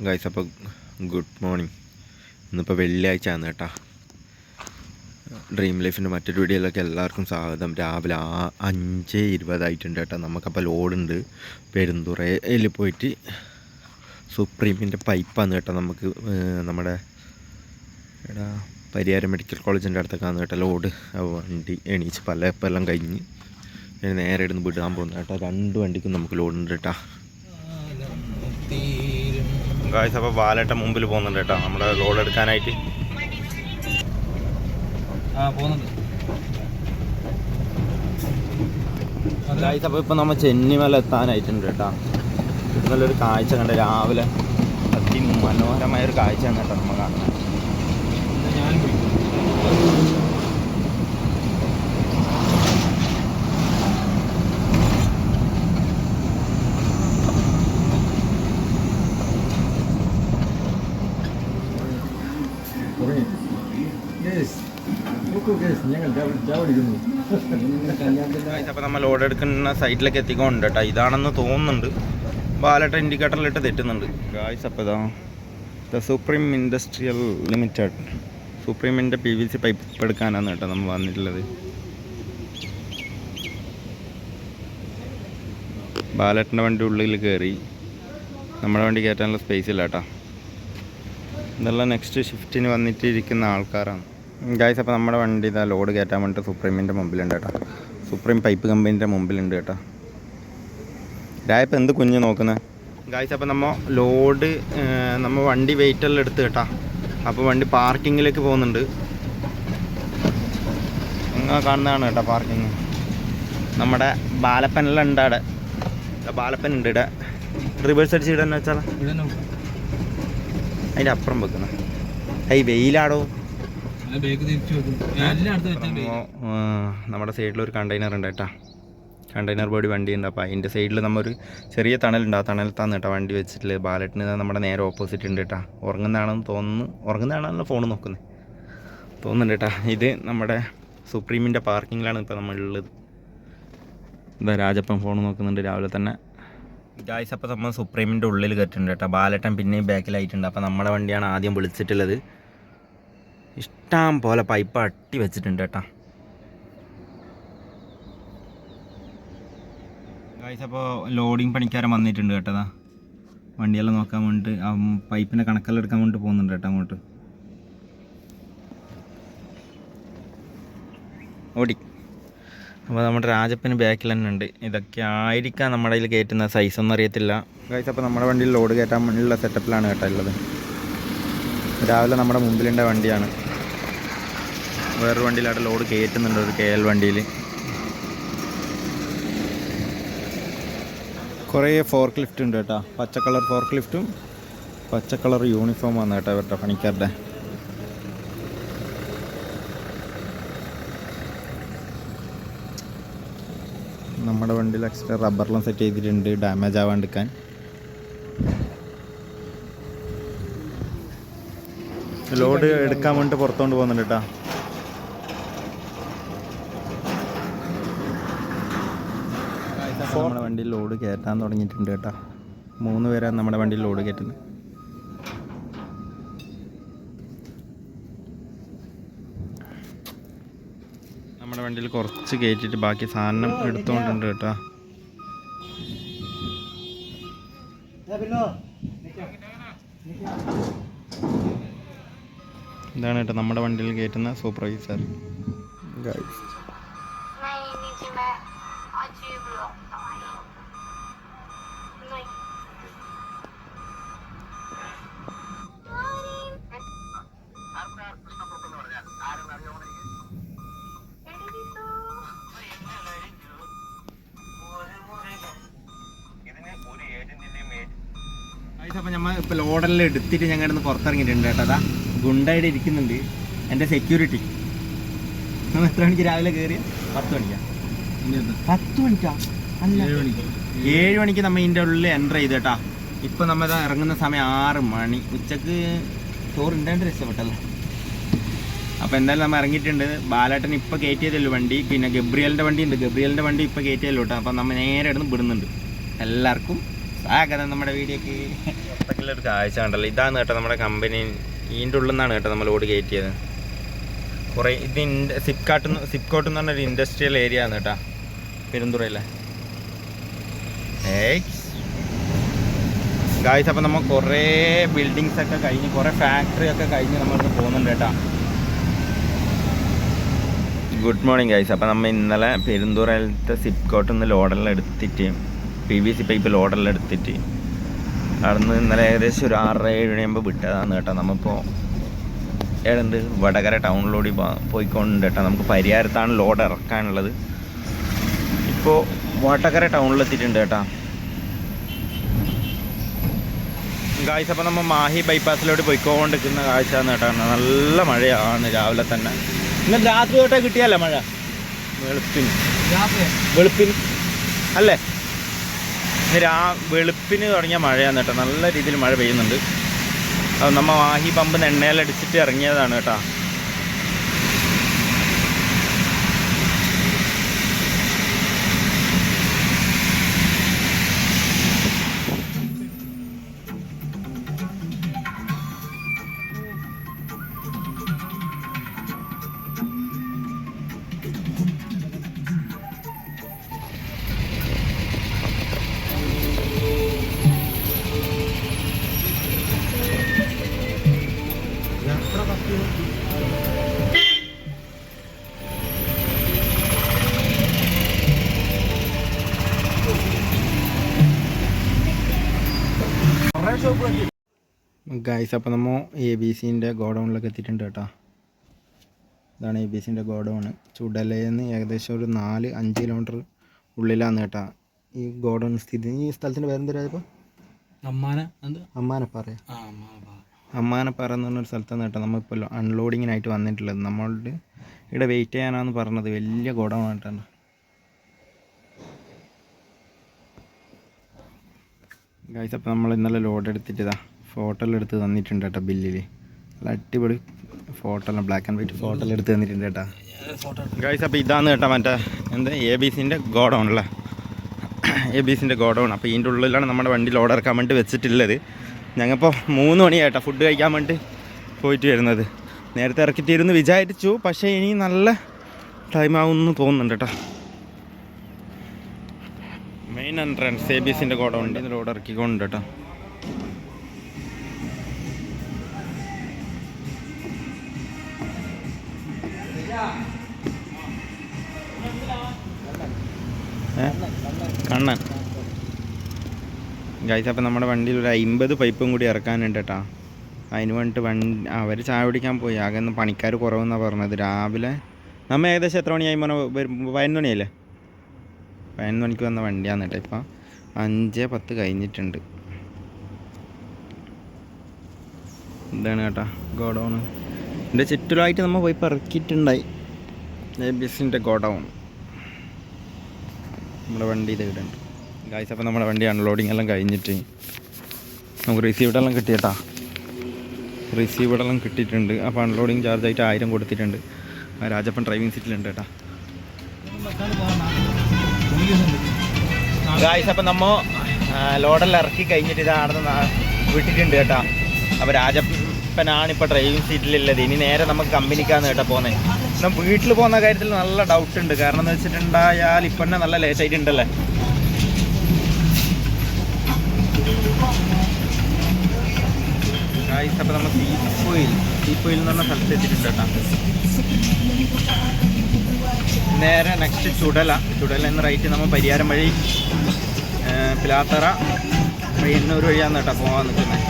Guys അപ്പോൾ good morning ഇന്നിപ്പോൾ വെള്ളിയാഴ്ച ആണ് കേട്ടോ. ഡ്രീം ലൈഫിന്റെ മറ്റൊരു വീഡിയോയിലൊക്കെ എല്ലാവർക്കും സ്വാഗതം. രാവിലെ ആ അഞ്ച് ഇരുപതായിട്ടുണ്ട് കേട്ടോ. നമുക്കപ്പോൾ ലോഡുണ്ട്. പെരുന്തുറയിൽ പോയിട്ട് സുപ്രീമിന്റെ പൈപ്പാണ് കേട്ടോ നമുക്ക് നമ്മുടെ എടാ പരിയാരം മെഡിക്കൽ കോളേജിന്റെ അടുത്തൊക്കെയാണ് കേട്ടോ ലോഡ്. വണ്ടി എണീച്ച് പല എല്ലാം കഴിഞ്ഞ് നേരെ ഇടുന്ന് വിടാൻ പോകുന്നു കേട്ടോ. രണ്ട് വണ്ടിക്കും നമുക്ക് ലോഡുണ്ട് കേട്ടോ. ഗായ്സ് അപ്പോൾ വാലേട്ട മുമ്പിൽ പോകുന്നുണ്ട് കേട്ടോ. നമ്മുടെ ലോഡ് എടുക്കാനായിട്ട്. ആ പോകുന്നുണ്ട്. ഗായ്സ് അപ്പോൾ ഇപ്പോൾ നമ്മൾ ചെന്നിമല എത്താനായിട്ടുണ്ട് കേട്ടോ. നല്ലൊരു കാഴ്ച കണ്ട രാവിലെ അതിമനോഹരമായ ഒരു കാഴ്ചയാണ് കേട്ടോ നമ്മൾ കാണുന്നത് ഞാൻ പോയി ഗായ്സ് അപ്പോൾ നമ്മൾ ലോഡ് എടുക്കുന്ന സൈറ്റിലേക്ക് എത്തിക്കൊണ്ട് കേട്ടോ ഇതാണെന്ന് തോന്നുന്നുണ്ട്. ബാലട്ട ഇൻഡിക്കേറ്ററിലിട്ട് തെറ്റുന്നുണ്ട്. ഗായ്സ് അപ്പോൾ ഇതാ. ദ സുപ്രീം ഇൻഡസ്ട്രിയൽ ലിമിറ്റഡ് സുപ്രീമിന്റെ പി വി സി പൈപ്പ് എടുക്കാനാണ് കേട്ടോ നമ്മൾ വന്നിട്ടുള്ളത്. ബാലറ്റിന്റെ വണ്ടി ഉള്ളിൽ കയറി നമ്മുടെ വണ്ടി കയറ്റാനുള്ള സ്പേസ് ഇല്ല കേട്ടോ ഇതെല്ലാം നെക്സ്റ്റ് ഷിഫ്റ്റിന് വന്നിട്ടിരിക്കുന്ന ആൾക്കാരാണ്. ഗായ്സ് അപ്പോൾ നമ്മുടെ വണ്ടി ഇതാ ലോഡ് കയറ്റാൻ വേണ്ടിയിട്ട് സുപ്രീമിന്റെ മുമ്പിലുണ്ട് കേട്ടോ. സുപ്രീം പൈപ്പ് കമ്പനീന്റെ മുമ്പിലുണ്ട് കേട്ടോ. രായപ്പം എന്ത് കുഞ്ഞ് നോക്കുന്നത് ഗായ്സ് അപ്പോൾ നമ്മൾ ലോഡ് നമ്മൾ വണ്ടി വെയിറ്റെല്ലാം എടുത്ത് കേട്ടോ. അപ്പോൾ വണ്ടി പാർക്കിങ്ങിലേക്ക് പോകുന്നുണ്ട്. നിങ്ങൾ കാണുന്നതാണ് കേട്ടോ പാർക്കിങ് നമ്മുടെ ബാലപ്പനെല്ലാം ഉണ്ട് അവിടെ. ബാലപ്പൻ ഉണ്ട് ഇവിടെ. റിവേഴ്സ് അടിച്ച് ഇടാന്ന് വെച്ചാൽ അതിന്റെ അപ്പുറം വെക്കുന്നത് ഹൈ വെയിലാടോ. നമ്മുടെ സൈഡിൽ ഒരു കണ്ടെയ്നർ ഉണ്ട് കേട്ടോ. കണ്ടെയ്നർ ബോഡി വണ്ടി ഉണ്ട്. അപ്പോൾ അതിന്റെ സൈഡിൽ നമ്മൊരു ചെറിയ തണലുണ്ട്. ആ തണലത്താണ് കേട്ടോ വണ്ടി വെച്ചിട്ട് ബാലറ്റിന് നമ്മുടെ നേരെ ഓപ്പോസിറ്റ് ഉണ്ട് കേട്ടോ. ഉറങ്ങുന്നതാണെന്ന് തോന്നുന്നു. ഉറങ്ങുന്നതാണല്ലോ ഫോൺ നോക്കുന്നത് തോന്നുന്നുണ്ട് കേട്ടോ. ഇത് നമ്മുടെ സുപ്രീമിന്റെ പാർക്കിങ്ങിലാണ് ഇപ്പോൾ നമ്മളുള്ളത്. ഇതാ രാജപ്പൻ ഫോൺ നോക്കുന്നുണ്ട്. രാവിലെ തന്നെ. ഗായ്സ് അപ്പോൾ നമ്മൾ സുപ്രീമിന്റെ ഉള്ളിൽ കയറ്റിട്ടുണ്ട് കേട്ടോ. ബാലട്ടൻ പിന്നെയും ബാക്കിലായിട്ടുണ്ട് അപ്പോൾ നമ്മുടെ വണ്ടിയാണ് ആദ്യം വിളിച്ചിട്ടുള്ളത്. ഇഷ്ടം പോലെ പൈപ്പ് അട്ടി വെച്ചിട്ടുണ്ട് കേട്ടോ. ഗായ്സ് അപ്പോൾ ലോഡിങ് പണിക്കാരൻ വന്നിട്ടുണ്ട് കേട്ടതാ. വണ്ടിയെല്ലാം നോക്കാൻ വേണ്ടിട്ട് പൈപ്പിന്റെ കണക്കെല്ലാം എടുക്കാൻ വേണ്ടി പോകുന്നുണ്ട് കേട്ടോ അങ്ങോട്ട്. ഓടി. അപ്പോൾ നമ്മുടെ രാജപ്പന് ബാക്കിൽ തന്നെ ഉണ്ട്. ഇതൊക്കെ ആയിരിക്കാം നമ്മുടെ കയ്യിൽ കയറ്റുന്ന സൈസ് ഒന്നും അറിയത്തില്ല. ഗൈസ് അപ്പോൾ നമ്മുടെ വണ്ടിയിൽ ലോഡ് കയറ്റാൻ വേണ്ടിയുള്ള സെറ്റപ്പിലാണ് കേട്ടോ ഉള്ളത്. രാവിലെ നമ്മുടെ മുമ്പിലുണ്ട വണ്ടിയാണ്. വേറൊരു വണ്ടിയിൽ അവിടെ ലോഡ് കയറ്റുന്നുണ്ട് ഒരു കെ എൽ വണ്ടിയിൽ. കുറേ ഫോർക്ക് ലിഫ്റ്റ് ഉണ്ട് കേട്ടോ. പച്ച കളർ ഫോർക്ക് ലിഫ്റ്റും പച്ച കളർ യൂണിഫോം ആണ് കേട്ടോ ഇവരുടെ പണിക്കാരുടെ. നമ്മുടെ വണ്ടിയിൽ എക്സ്ട്രാ റബ്ബറെല്ലാം സെറ്റ് ചെയ്തിട്ടുണ്ട് ഡാമേജ് ആവാണ്ടിരിക്കാൻ. ലോഡ് എടുക്കാൻ വേണ്ടിയിട്ട് പുറത്തോണ്ട് പോകുന്നുണ്ട് കേട്ടോ. നമ്മുടെ വണ്ടിയിൽ ലോഡ് കയറ്റാൻ തുടങ്ങിയിട്ടുണ്ട് കേട്ടോ. മൂന്ന് പേരാണ് നമ്മുടെ വണ്ടിയിൽ ലോഡ് കയറ്റുന്നത് നമ്മുടെ വണ്ടിയിൽ കുറച്ച് കയറ്റിയിട്ട് ബാക്കി സാധനം എടുത്തോണ്ടുണ്ട് കേട്ടോ. ഇതാണ് കേട്ടോ നമ്മുടെ വണ്ടിയിൽ കയറ്റുന്ന സൂപ്പർവൈസർ. ഗൈസ് അപ്പോൾ നമ്മൾ ഇപ്പോൾ ലോഡെല്ലാം എടുത്തിട്ട് ഞങ്ങൾ ഇന്ന് പുറത്തിറങ്ങിയിട്ടുണ്ട് കേട്ടോ. അതാ ഗുണ്ടായിട്ട് ഇരിക്കുന്നുണ്ട്. എന്റെ സെക്യൂരിറ്റി നമ്മൾ എത്ര മണിക്ക് രാവിലെ കയറിയ പത്ത് മണിക്കാണ് പത്ത് മണിക്കാ? അല്ല. ഏഴ് മണിക്ക്. നമ്മ മണിക്ക് നമ്മൾ ഇതിന്റെ ഉള്ളിൽ എന്റർ ചെയ്ത് കേട്ടാ. ഇപ്പം നമ്മൾ ഇറങ്ങുന്ന സമയം ആറ് മണി. ഉച്ചയ്ക്ക് ചോറ് ഉണ്ടായിട്ട് രക്ഷപ്പെട്ടല്ലോ. അപ്പോൾ എന്തായാലും നമ്മൾ ഇറങ്ങിയിട്ടുണ്ട്. ബാലേട്ടൻ ഇപ്പോൾ കയറ്റിയതല്ലോ വണ്ടി. പിന്നെ ഗബ്രിയലിന്റെ വണ്ടി ഉണ്ട്. ഗബ്രിയലിന്റെ വണ്ടി ഇപ്പോൾ കയറ്റിയല്ലോ കേട്ടോ. അപ്പം നമ്മൾ നേരെ ഇടുന്ന് വിടുന്നുണ്ട്. എല്ലാവർക്കും സ്വാഗതം നമ്മുടെ വീഡിയോക്ക്. ഒരു കാഴ്ച കണ്ടല്ലോ. ഇതാണ് കേട്ടോ നമ്മുടെ കമ്പനി ഇതിന്റെ ഉള്ളിൽ നിന്നാണ് കേട്ടോ നമ്മൾ ഓടി കയറ്റിയത് കുറേ ഇത് സിപ്കാട്ട് സിപ്കോട്ട് എന്ന് പറഞ്ഞൊരു ഇൻഡസ്ട്രിയൽ ഏരിയ ആണ് കേട്ടോ. പെരുന്തുറയിലെ. ഏയ്. ഗായ്സ് അപ്പം നമ്മൾ കുറേ ബിൽഡിങ്സ് ഒക്കെ കഴിഞ്ഞ് കുറേ ഫാക്ടറി ഒക്കെ കഴിഞ്ഞ് നമ്മൾക്ക് പോകുന്നുണ്ട് കേട്ടോ. ഗുഡ് മോർണിംഗ് ഗൈസ് അപ്പോൾ നമ്മൾ ഇന്നലെ പെരുന്തുറയിലത്തെ സിപ്കോട്ടിൽ നിന്ന് ലോഡെല്ലാം എടുത്തിട്ട് പി വി സി പൈപ്പ് ലോഡെല്ലാം എടുത്തിട്ട് അവിടുന്ന് ഇന്നലെ ഏകദേശം ഒരു ആറര ഏഴ് മണിയാകുമ്പോൾ വിട്ടതാണ് കേട്ടോ. നമ്മളിപ്പോൾ ഏടുണ്ട് വടകര ടൗണിലൂടെ പോയിക്കൊണ്ട് കേട്ടോ. നമുക്ക് പരിഹാരത്താണ് ലോഡ് ഇറക്കാനുള്ളത്. ഇപ്പോൾ വടകര ടൗണിലെത്തിയിട്ടുണ്ട് കേട്ടോ. കാഴ്ച അപ്പോൾ നമ്മൾ മാഹി ബൈപ്പാസിലോട്ട് പോയിക്കൊണ്ടിരിക്കുന്ന കാഴ്ചയാണ് കേട്ടോ. നല്ല മഴയാണ് രാവിലെ തന്നെ. ഇന്ന് രാത്രി തൊട്ടേ കിട്ടിയല്ലേ മഴ? വെളുപ്പിന്. വെളുപ്പിന്. അല്ലേ? രാ വെളുപ്പിന് തുടങ്ങിയ മഴയാണ് കേട്ടോ. നല്ല രീതിയിൽ മഴ പെയ്യുന്നുണ്ട്. അത് നമ്മൾ വാഹി നിന്ന് എണ്ണയിലടിച്ചിട്ട് ഇറങ്ങിയതാണ് കേട്ടോ. ഗൈസ് അപ്പോൾ നമ്മൾ എ ബി സിന്റെ ഗോഡൗണിലൊക്കെ എത്തിയിട്ടുണ്ട് കേട്ടോ. ഇതാണ് എ ബി സിന്റെ ഗോഡൗൺ ചുടലയിൽ നിന്ന് ഏകദേശം ഒരു നാല് അഞ്ച് കിലോമീറ്റർ ഉള്ളിലാണ് കേട്ടോ ഈ ഗോഡൗൺ സ്ഥിതി. ഈ സ്ഥലത്തിന്റെ പേരെന്തരാ ഇപ്പോൾ അമ്മാന അമ്മാനെ അമ്മാനപ്പാറ ആ അമ്മാന അമ്മാനപ്പാറ എന്ന് പറഞ്ഞൊരു സ്ഥലത്താണ് കേട്ടോ നമ്മളിപ്പോൾ അൺലോഡിങ്ങിനായിട്ട് വന്നിട്ടുള്ളത്. നമ്മളുടെ ഇവിടെ വെയിറ്റ് ചെയ്യാനാണ് പറഞ്ഞത് വലിയ ഗോഡൗൺ ഗൈസ് അപ്പോൾ നമ്മൾ ഇന്നലെ ലോഡ് എടുത്തിട്ടതാ ഫോട്ടോ എടുത്ത് തന്നിട്ടുണ്ട് കേട്ടോ ബില്ലിൽ നല്ല അടിപൊളി photo black and white photo എടുത്ത് തന്നിട്ടുണ്ട് കേട്ടോ. ഗൈസ് അപ്പോൾ ഇതാണ് കേട്ടോ മറ്റേ എന്താ എ ബി സിന്റെ ഗോഡൗൺ അല്ലേ? എ ബി സിന്റെ ഗോഡൗൺ. അപ്പോൾ ഇതിന്റെ ഉള്ളിലാണ് നമ്മുടെ വണ്ടി ലോഡ് ഇറക്കാൻ വേണ്ടി വെച്ചിട്ടുള്ളത്. ഞങ്ങളിപ്പോൾ മൂന്ന് മണിയായിട്ടാ ഫുഡ് കഴിക്കാൻ വേണ്ടി പോയിട്ട് വരുന്നത്. നേരത്തെ ഇറക്കിത്തീരുന്ന് വിചാരിച്ചു പക്ഷേ ഇനി നല്ല ടൈം ആവുമെന്ന് തോന്നുന്നുണ്ട് കേട്ടോ മെയിൻ എൻട്രൻസ് എ ബി സിന്റെ കൂടെ ഉണ്ട്. ലോഡ് ഇറക്കിക്കൊണ്ട് കേട്ടോ കണ്ണൻ. ഗൈസ് അപ്പം നമ്മുടെ വണ്ടിയിൽ ഒരു അമ്പത് പൈപ്പും കൂടി ഇറക്കാനുണ്ട് കേട്ടോ അതിന് വേണ്ടിയിട്ട് വണ്ടി അവർ ചായ കുടിക്കാൻ പോയി. ആകെ ഒന്ന് പണിക്കാർ കുറവെന്നാണ് പറഞ്ഞത്. രാവിലെ നമ്മൾ ഏകദേശം എത്ര മണിയായി? മോനെ പതിനൊന്ന് മണിയല്ലേ? പതിനൊന്ന് മണിക്ക് വന്ന വണ്ടിയാണ് കേട്ടോ ഇപ്പം. അഞ്ച് പത്ത് കഴിഞ്ഞിട്ടുണ്ട്. എന്താണ് കേട്ടോ ഗോഡൗൺ എന്റെ ചുറ്റുമായിട്ട് നമ്മൾ പോയി പറക്കിയിട്ടുണ്ടായി. ബിസിന്റെ ഗോഡൗൺ. നമ്മുടെ വണ്ടി ഇത് ഇവിടെ ഉണ്ട് ഗായ്സ് അപ്പോൾ നമ്മുടെ വണ്ടി അൺലോഡിങ് എല്ലാം കഴിഞ്ഞിട്ട്. നമുക്ക് റിസീവ്ഡെല്ലാം കിട്ടിയട്ടാ. റിസീവ്ഡെല്ലാം കിട്ടിയിട്ടുണ്ട്. അപ്പോൾ അൺലോഡിങ് ചാർജ് ആയിട്ട് ആയിരം കൊടുത്തിട്ടുണ്ട്. രാജപ്പൻ ഡ്രൈവിംഗ് സീറ്റിലുണ്ട് കേട്ടാ. ഗായ്സ് അപ്പം നമ്മ ലോഡെല്ലാം ഇറക്കി കഴിഞ്ഞിട്ട് ഇതാണെന്ന് വിട്ടിട്ടുണ്ട് കേട്ടാ. അപ്പോൾ രാജപ്പനാണ് ഇപ്പോൾ ഡ്രൈവിംഗ് സീറ്റിലുള്ളത് ഇനി നേരെ നമുക്ക് കമ്പനിക്കാന്ന് കേട്ടോ പോകുന്നത് എന്നാൽ വീട്ടിൽ പോകുന്ന കാര്യത്തിൽ നല്ല ഡൗട്ട് ഉണ്ട്. കാരണം എന്ന് വെച്ചിട്ടുണ്ടായാൽ ഇപ്പം തന്നെ നല്ല ലേറ്റ് ആയിട്ടുണ്ടല്ലേ ഗായ്സ് അപ്പോൾ നമ്മൾ തീപ്പൊയിൽ തീപ്പൊയിൽ എന്ന് പറഞ്ഞ സ്ഥലത്ത് എത്തിയിട്ടുണ്ട് കേട്ടോ. നേരെ നെക്സ്റ്റ് ചുടല. ചുടല എന്ന് റൈറ്റ് നമ്മൾ പരിയാരം വഴി പിലാത്തറ പിലാത്തറ എന്നൊരു വഴിയാണ് കേട്ടോ പോകാൻ നിൽക്കുന്നത്.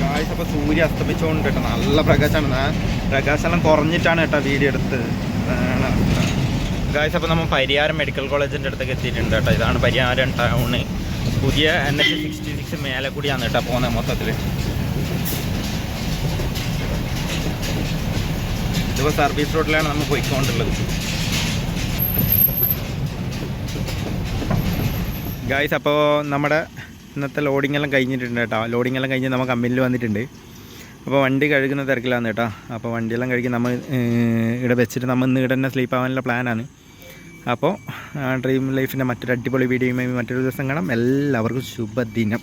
ഗായ്സ് അപ്പോൾ സൂര്യ അസ്തമിച്ചുകൊണ്ട് കേട്ടോ. നല്ല പ്രകാശമാണ്. ആ പ്രകാശമെല്ലാം കുറഞ്ഞിട്ടാണ് കേട്ടോ വീഡിയോ എടുത്തത് ഗായ്സ് അപ്പോൾ നമ്മൾ പരിയാരം മെഡിക്കൽ കോളേജിന്റെ അടുത്തേക്ക് എത്തിയിട്ടുണ്ട് കേട്ടോ. ഇതാണ് പരിയാരം ടൗണ് പുതിയ എൻ എച്ച് സിക്സ്റ്റി സിക്സ് മേലെ കൂടിയാണ് കേട്ടോ പോകുന്നത് മൊത്തത്തിൽ ഇതിപ്പോൾ സർവീസ് റോഡിലാണ് നമ്മൾ പോയിക്കൊണ്ടുള്ളത്. ഗായ്സ് അപ്പോൾ നമ്മുടെ ഇന്നത്തെ ലോഡിംഗ് എല്ലാം കഴിഞ്ഞിട്ടുണ്ട് കേട്ടോ. ലോഡിംഗ് എല്ലാം കഴിഞ്ഞ് നമ്മൾ കമ്പനിയിൽ വന്നിട്ടുണ്ട്. അപ്പോൾ വണ്ടി കഴുകുന്ന തിരക്കിലാണ് കേട്ടോ. അപ്പോൾ വണ്ടിയെല്ലാം കഴുകി നമ്മൾ ഇവിടെ വെച്ചിട്ട് നമ്മൾ ഇന്ന് ഇവിടെ തന്നെ സ്ലീപ്പ് ആവാനുള്ള പ്ലാനാണ് അപ്പോൾ ഡ്രീം ലൈഫിന്റെ മറ്റൊരു അടിപൊളി വീഡിയോയുമായി മറ്റൊരു ദിവസം കാണാം. എല്ലാവർക്കും ശുഭദിനം.